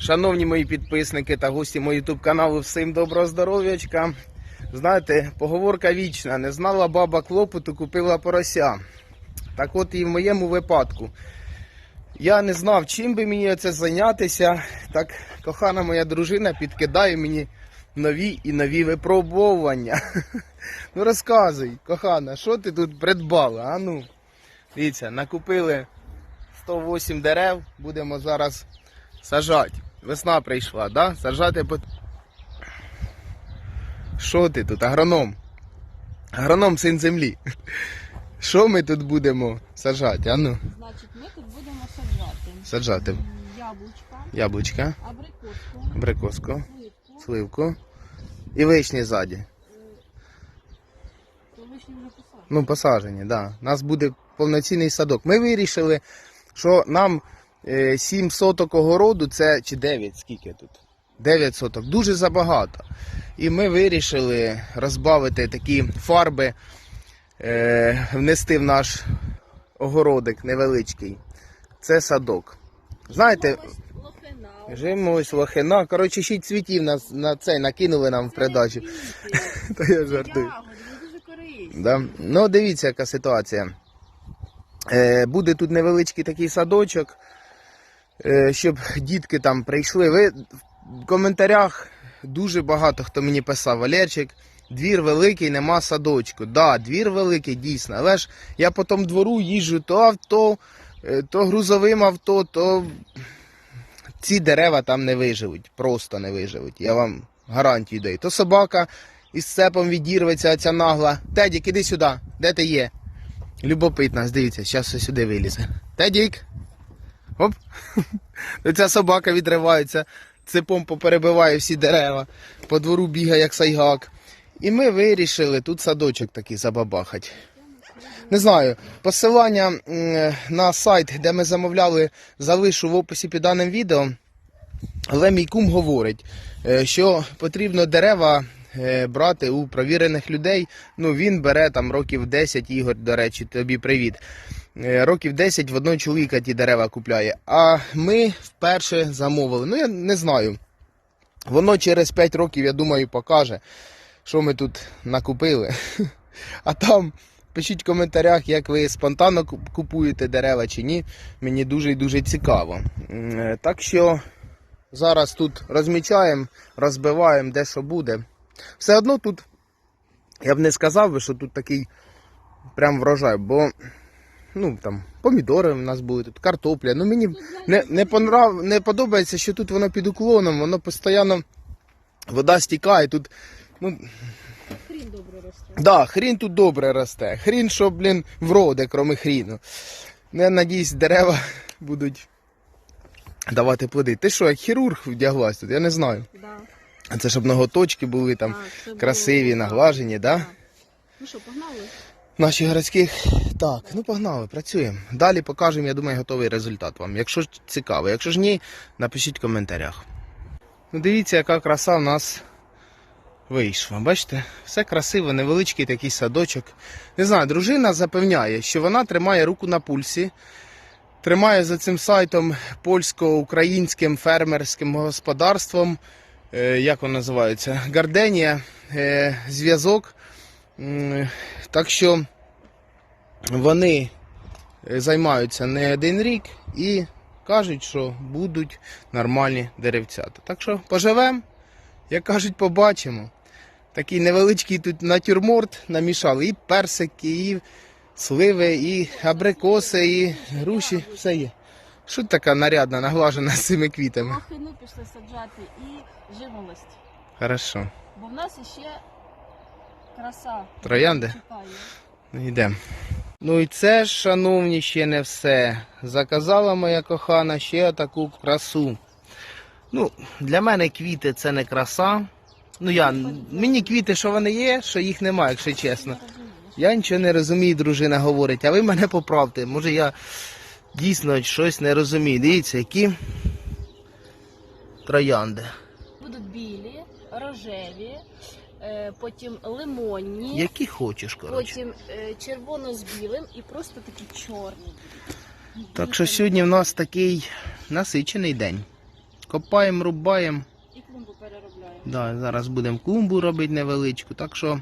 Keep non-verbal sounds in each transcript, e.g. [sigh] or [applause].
Шановні мої підписники та гості мого YouTube каналу, всім доброго здоров'ячка. Знаєте, поговорка вічна. Не знала баба клопоту, купила порося. Так от і в моєму випадку. Я не знав, чим би мені це зайнятися. Так кохана моя дружина підкидає мені нові і нові випробовування. [laughs] Ну розказуй, кохана, що ти тут придбала? А ну, дивіться, накупили 108 дерев, будемо зараз сажати. Весна прийшла, да? Сажати по. Що ти тут, агроном? Агроном син землі. [laughs] Що ми тут будемо сажати? А ну, Значить, ми тут будемо саджати саджати. яблучка, Яблучка, абрикоску, абрикоску, сливку, сливку і вишні ззаді. то вишні вже посадили. Ну, посаджені, да. У нас буде повноцінний садок. Ми вирішили, що нам е, 7 соток огороду, це чи 9, скільки тут? 9 соток, дуже забагато. І ми вирішили розбавити такі фарби, е, внести в наш огородик невеличкий. Це садок. Знаєте, жимось, лохина. Коротше, ще й цвітів на, на цей накинули нам в придачу. [laughs] Та я жартую. Да? Ну, дивіться, яка ситуація. Е, буде тут невеличкий такий садочок, е, щоб дітки там прийшли. Ви в коментарях дуже багато хто мені писав, Валерчик, двір великий, нема садочку. Да, двір великий, дійсно. Але ж я по тому двору їжджу то авто, е, то грузовим авто, то ці дерева там не виживуть, просто не виживуть. Я вам гарантію даю. То собака із цепом відірветься, ця нагла. Тедік, іди сюди. Де ти є? Любопитна, дивіться, зараз сюди вилізе. Тедік. Оп. [laughs] Ця собака відривається, цепом поперебиває всі дерева, по двору бігає, як сайгак. І ми вирішили тут садочок такий забабахати. Не знаю, посилання на сайт, де ми замовляли, залишу в описі під даним відео. Але мій кум говорить, е, що потрібно дерева брати у провірених людей. Ну, він бере там років 10, Ігор, до речі, тобі привіт. Е, Років 10 в одного чоловіка ті дерева купляє. А ми вперше замовили. Ну, я не знаю. Воно через 5 років, я думаю, покаже, що ми тут накупили. [laughs] А там пишіть в коментарях, як ви спонтанно купуєте дерева чи ні. Мені дуже і дуже цікаво. Е, Так що зараз тут розмічаємо, розбиваємо, де що буде. Все одно тут, я б не сказав би, що тут такий прям врожай, бо ну там помідори в нас були, тут картопля. Ну мені не, не, понрав, не подобається, що тут воно під уклоном, воно постійно вода стікає. Тут, ну, Хрін добре росте. Да, хрін тут добре росте. Хрін, що, блін, вроде, кроме хріну. Ну, Я надіюсь, дерева [laughs] будуть давати плоди. Ти що, як хірург вдяглась тут? Я не знаю. Да. А це щоб ноготочки були там Так, це було- красиві, наглажені, да? Так. Ну що, погнали? Наші городських. Так, ну погнали, працюємо. Далі покажемо, я думаю, готовий результат вам. Якщо ж цікаво, якщо ж ні, напишіть в коментарях. Ну дивіться, яка краса в нас вийшла. Бачите, все красиво, невеличкий такий садочок. Не знаю, дружина запевняє, що вона тримає руку на пульсі, тримає за цим сайтом польсько-українським фермерським господарством. Е, як воно називається? Гарденія, е, зв'язок. Так що вони е, займаються не один рік і кажуть, що будуть нормальні деревцята. Так що поживемо, як кажуть, побачимо. Такий невеличкий тут натюрморт намішали. І персики, і сливи, і абрикоси, і груші. Все є. Що така нарядна, наглажена з цими квітами? Лохину пішли саджати і живолость. Хорошо. Бо в нас іще краса. Троянди? Чекає. Ну, Йдемо. Ну і це шановні, ще не все. Заказала моя кохана ще таку красу. Ну, для мене квіти це не краса. Ну я, мені квіти, що вони є, що їх немає, якщо чесно. Я нічого не розумію, дружина говорить, а ви мене поправте. Може я дійсно щось не розумію. Дивіться, які троянди. Будуть білі, рожеві, е, потім лимонні, Які хочеш, коротше. потім е, червоно з білим і просто такі чорні. Так що сьогодні в нас такий насичений день. Копаємо, рубаємо. І клумбу переробляємо. Да, зараз будемо клумбу робити невеличку. Так що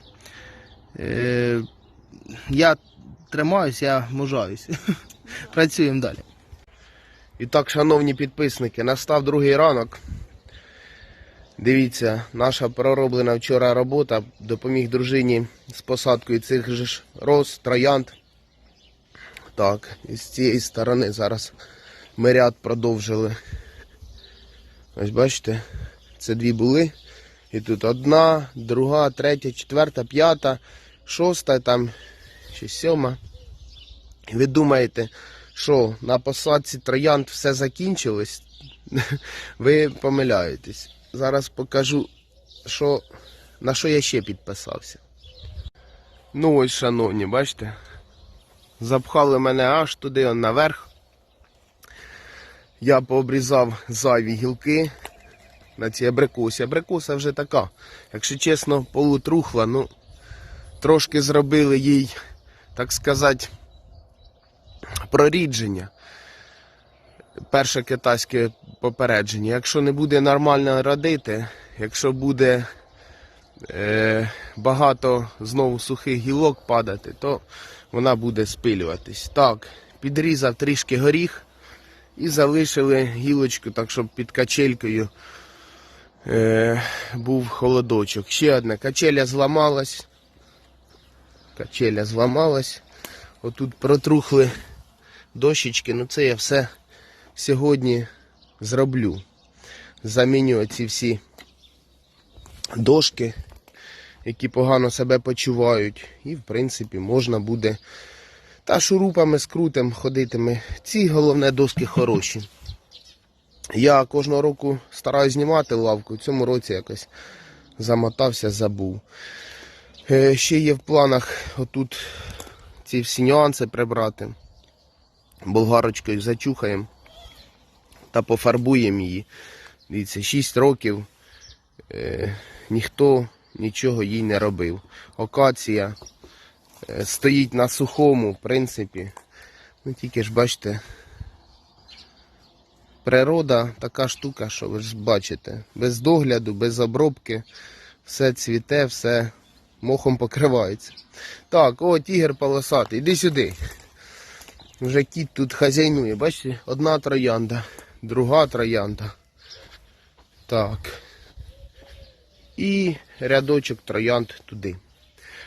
е, я тримаюсь, я мужаюсь. [laughs] Працюємо далі. І так, шановні підписники, настав другий ранок. Дивіться, наша пророблена вчора робота допоміг дружині з посадкою цих ж роз, троянд. Так, і з цієї сторони зараз ми ряд продовжили. Ось бачите, це дві були. І тут одна, друга, третя, четверта, п'ята, шоста, там ще сьома. Ви думаєте, що на посадці троянд все закінчилось? [laughs] Ви помиляєтесь. Зараз покажу, що, на що я ще підписався. Ну ось, шановні, бачите? Запхали мене аж туди, он наверх. Я пообрізав зайві гілки на цій абрикосі. Абрикоса вже така, якщо чесно, полутрухла, ну трошки зробили їй, так сказати, прорідження. Перше китайське попередження. Якщо не буде нормально родити, якщо буде е, багато знову сухих гілок падати, то вона буде спилюватись. Так, підрізав трішки горіх і залишили гілочку, так щоб під качелькою е, був холодочок. Ще одна качеля зламалась. Качеля зламалась. Отут протрухли дощечки. Ну це я все сьогодні зроблю. Заміню ці всі дошки, які погано себе почувають. І, в принципі, можна буде. Та шурупами скрутим ходитиме. Ці головне доски хороші. Я кожного року стараюсь знімати лавку. В цьому році якось замотався, забув. Е, ще є в планах отут ці всі нюанси прибрати. Болгарочкою зачухаємо та пофарбуємо її. Дивіться, 6 років е, ніхто нічого їй не робив. Окація е, стоїть на сухому, в принципі. Ну тільки ж бачите, природа така штука, що ви ж бачите, без догляду, без обробки, все цвіте, все мохом покривається. Так, о, тігр полосатий, іди сюди. Вже кіт тут хазяйнує, бачите, одна троянда, друга троянда. Так. І рядочок троянд туди.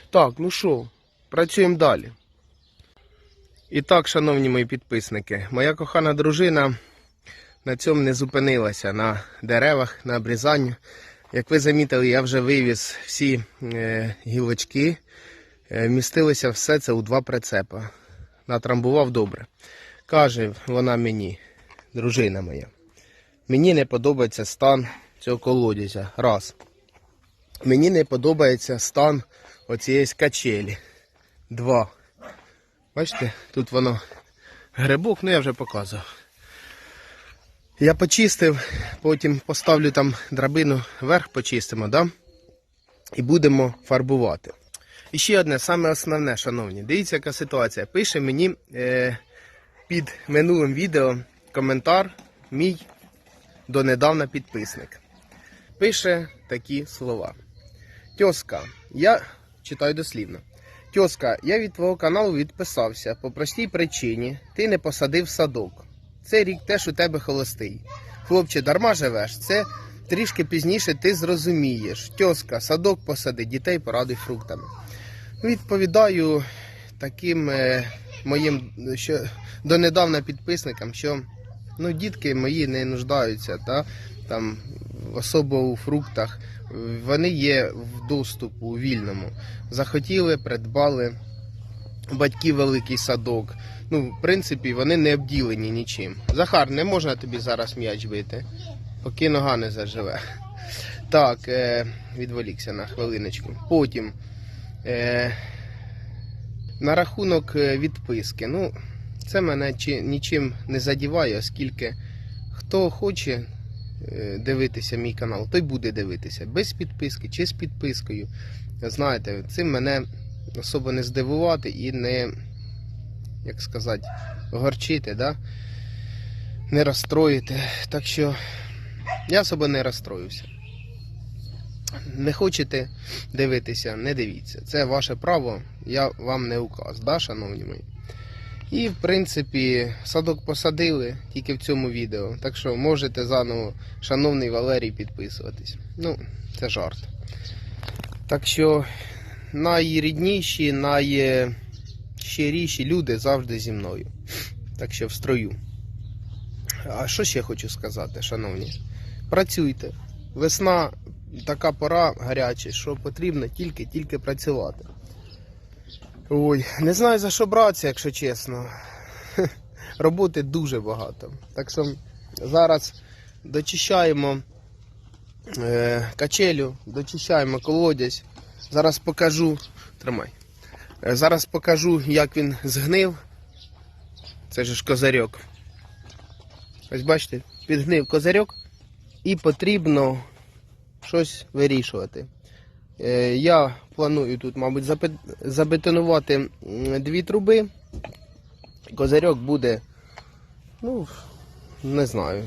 Так, ну що, працюємо далі. І так, шановні мої підписники, моя кохана дружина на цьому не зупинилася на деревах, на обрізанню. Як ви замітили, я вже вивіз всі е, гілочки. Е, містилося все це у два прицепа. Натрамбував добре. Каже вона мені, дружина моя, мені не подобається стан цього колодязя. Раз. Мені не подобається стан оцієї качелі. Два. Бачите, тут воно грибок, ну я вже показував. Я почистив, потім поставлю там драбину вверх, почистимо, да? і будемо фарбувати. І ще одне, саме основне, шановні, дивіться, яка ситуація. Пише мені е, під минулим відео коментар мій донедавна підписник. Пише такі слова. Тьоска, я читаю дослівно. Тьоска, я від твого каналу відписався по простій причині. Ти не посадив садок. Цей рік теж у тебе холостий. Хлопче, дарма живеш. Це трішки пізніше ти зрозумієш. Тьоска, садок посади, дітей порадуй фруктами. Відповідаю таким е, моїм що, донедавна підписникам, що ну, дітки мої не нуждаються та, там, особо у фруктах. Вони є в доступу у вільному. Захотіли, придбали. Батьки великий садок. Ну, в принципі, вони не обділені нічим. Захар, не можна тобі зараз м'яч бити, поки нога не заживе. Так, е, відволікся на хвилиночку. Потім на рахунок е, відписки. Ну, це мене чи, нічим не задіває, оскільки хто хоче е, дивитися мій канал, той буде дивитися без підписки чи з підпискою. Знаєте, цим мене особо не здивувати і не, як сказати, горчити, да? не розстроїти. Так що Я особо не розстроївся. Не хочете дивитися, не дивіться. Це ваше право, я вам не указ, да, шановні мої. І, в принципі, садок посадили тільки в цьому відео. Так що можете заново, шановний Валерій, підписуватись. Ну, це жарт. Так що найрідніші, найщиріші люди завжди зі мною. Так що в строю. А що ще хочу сказати, шановні? Працюйте. Весна така пора гаряча, що потрібно тільки-тільки працювати. Ой, не знаю за що братися, якщо чесно. [laughs] Роботи дуже багато. Так що зараз дочищаємо е, качелю, дочищаємо колодязь. Зараз покажу. Тримай. Е, Зараз покажу, як він згнив. Це ж козарьок. Ось бачите, підгнив козарьок і потрібно щось вирішувати. Е, Я планую тут, мабуть, забетонувати дві труби. Козарьок буде, ну, не знаю,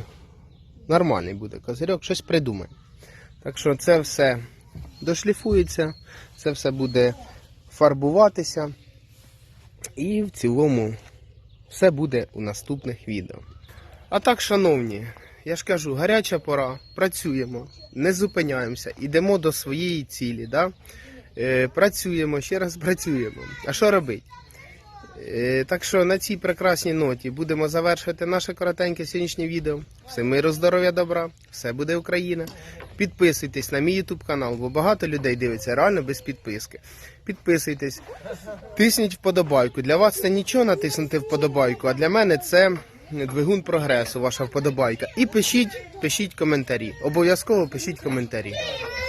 нормальний буде козирьок, щось придумає. Так що це все дошліфується, це все буде фарбуватися. І в цілому все буде у наступних відео. А так, шановні, я ж кажу, гаряча пора, працюємо, не зупиняємося, йдемо до своєї цілі. Да? Е, працюємо, ще раз працюємо. А що робити? Е, Так що на цій прекрасній ноті будемо завершувати наше коротеньке сьогоднішнє відео. Все миру, здоров'я, добра, все буде Україна. Підписуйтесь на мій YouTube канал, бо багато людей дивиться реально без підписки. Підписуйтесь, тисніть вподобайку. Для вас це нічого натиснути вподобайку, а для мене це двигун прогресу, ваша вподобайка. І пишіть, пишіть коментарі. Обов'язково пишіть коментарі.